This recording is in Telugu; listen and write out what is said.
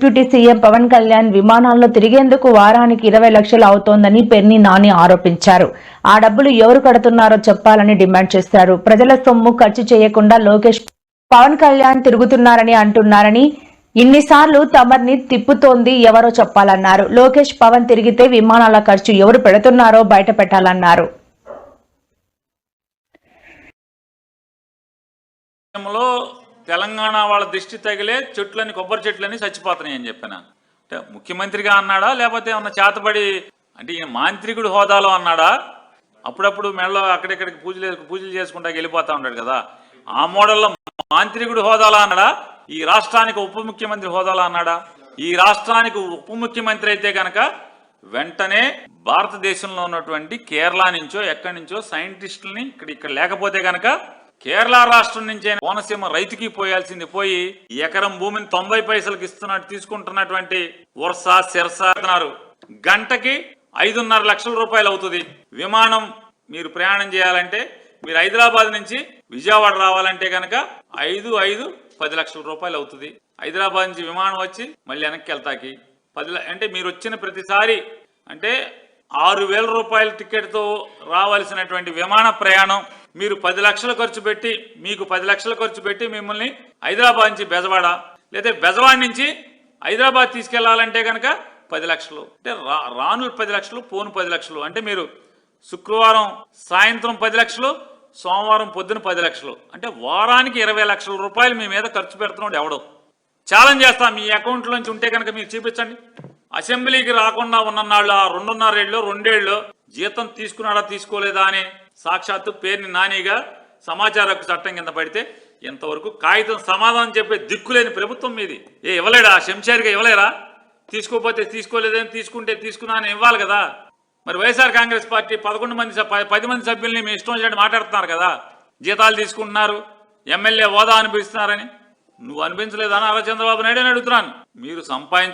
డిప్యూటీ సీఎం పవన్ కళ్యాణ్ విమానాల్లో తిరిగేందుకు వారానికి ఇరవై లక్షలు అవుతోందని పెర్ని నాని ఆరోపించారు. ఆ డబ్బులు ఎవరు కడుతున్నారో చెప్పాలని డిమాండ్ చేశారు. ప్రజల సొమ్ము ఖర్చు చేయకుండా లోకేష్ పవన్ కళ్యాణ్ తిరుగుతున్నారని అంటున్నారని ఇన్నిసార్లు తమర్ని తిప్పుతోంది ఎవరో చెప్పాలన్నారు. లోకేష్ పవన్ తిరిగితే విమానాల ఖర్చు ఎవరు పెడుతున్నారో బయట పెట్టాలన్నారు తెలంగాణ వాళ్ళ దృష్టి తగిలే చెట్లని కొబ్బరి చెట్లని చచ్చిపోతున్నాయి అని చెప్పిన. అంటే ముఖ్యమంత్రిగా అన్నాడా? లేకపోతే ఏమన్నా చేతబడి అంటే ఈయన మాంత్రికుడు హోదాలో అన్నాడా? అప్పుడప్పుడు మెడలో అక్కడిక్కడికి పూజలు పూజలు చేసుకుంటా వెళ్ళిపోతా ఉన్నాడు కదా. ఆ మోడల్లో మాంత్రికుడు హోదాలో అన్నాడా? ఈ రాష్ట్రానికి ఉప ముఖ్యమంత్రి హోదాలో అన్నాడా? ఈ రాష్ట్రానికి ఉప ముఖ్యమంత్రి అయితే కనుక వెంటనే భారతదేశంలో ఉన్నటువంటి కేరళ నుంచో ఎక్కడి నుంచో సైంటిస్టులని ఇక్కడ ఇక్కడ లేకపోతే కనుక కేరళ రాష్ట్రం నుంచే కోనసీమ రైతుకి పోయాల్సింది పోయి ఎకరం భూమిని తొంభై పైసలకు ఇస్తున్నట్టు తీసుకుంటున్నటువంటి వరుస శిరస గంటకి ఐదున్నర లక్షల రూపాయలు అవుతుంది. విమానం మీరు ప్రయాణం చేయాలంటే మీరు హైదరాబాద్ నుంచి విజయవాడ రావాలంటే కనుక ఐదు ఐదు పది లక్షల రూపాయలు అవుతుంది. హైదరాబాద్ నుంచి విమానం వచ్చి మళ్ళీ వెనక్కి వెళ్తాకి పది అంటే మీరు వచ్చిన ప్రతిసారి అంటే ఆరు వేల రూపాయల టికెట్తో రావాల్సినటువంటి విమాన ప్రయాణం మీరు పది లక్షలు ఖర్చు పెట్టి మీకు పది లక్షలు ఖర్చు పెట్టి మిమ్మల్ని హైదరాబాద్ నుంచి బెజవాడ లేదా బెజవాడ నుంచి హైదరాబాద్ తీసుకెళ్ళాలంటే కనుక పది లక్షలు. అంటే రా రాను పది లక్షలు పోను పది లక్షలు. అంటే మీరు శుక్రవారం సాయంత్రం పది లక్షలు సోమవారం పొద్దున పది లక్షలు. అంటే వారానికి ఇరవై లక్షల రూపాయలు మీ మీద ఖర్చు పెడుతున్నాడు ఎవడో. ఛాలెంజ్ చేస్తా మీ అకౌంట్ నుంచి ఉంటే కనుక మీరు చూపించండి. అసెంబ్లీకి రాకుండా ఉన్ననాళ్ళు ఆ రెండున్నరేళ్ళు రెండేళ్ళు జీతం తీసుకున్నాడా తీసుకోలేదా అని సాక్షాత్తు పేరుని నానిగా సమాచార చట్టం కింద పడితే ఇంతవరకు కాగితం సమాధానం చెప్పే దిక్కులేని ప్రభుత్వం మీది. ఏ ఇవ్వలేడా? శంషారిగా ఇవ్వలేరా? తీసుకోపోతే తీసుకోలేదని తీసుకుంటే తీసుకున్నా అని ఇవ్వాలి కదా. మరి వైఎస్ఆర్ కాంగ్రెస్ పార్టీ పదకొండు మంది పది మంది సభ్యుల్ని మీ ఇష్టం వచ్చినట్టు మాట్లాడుతున్నారు కదా. జీతాలు తీసుకుంటున్నారు ఎమ్మెల్యే హోదా అనిపిస్తున్నారని నువ్వు అనిపించలేదని అలా చంద్రబాబు నాయుడు అని అడుగుతున్నాను. మీరు సంపాదించు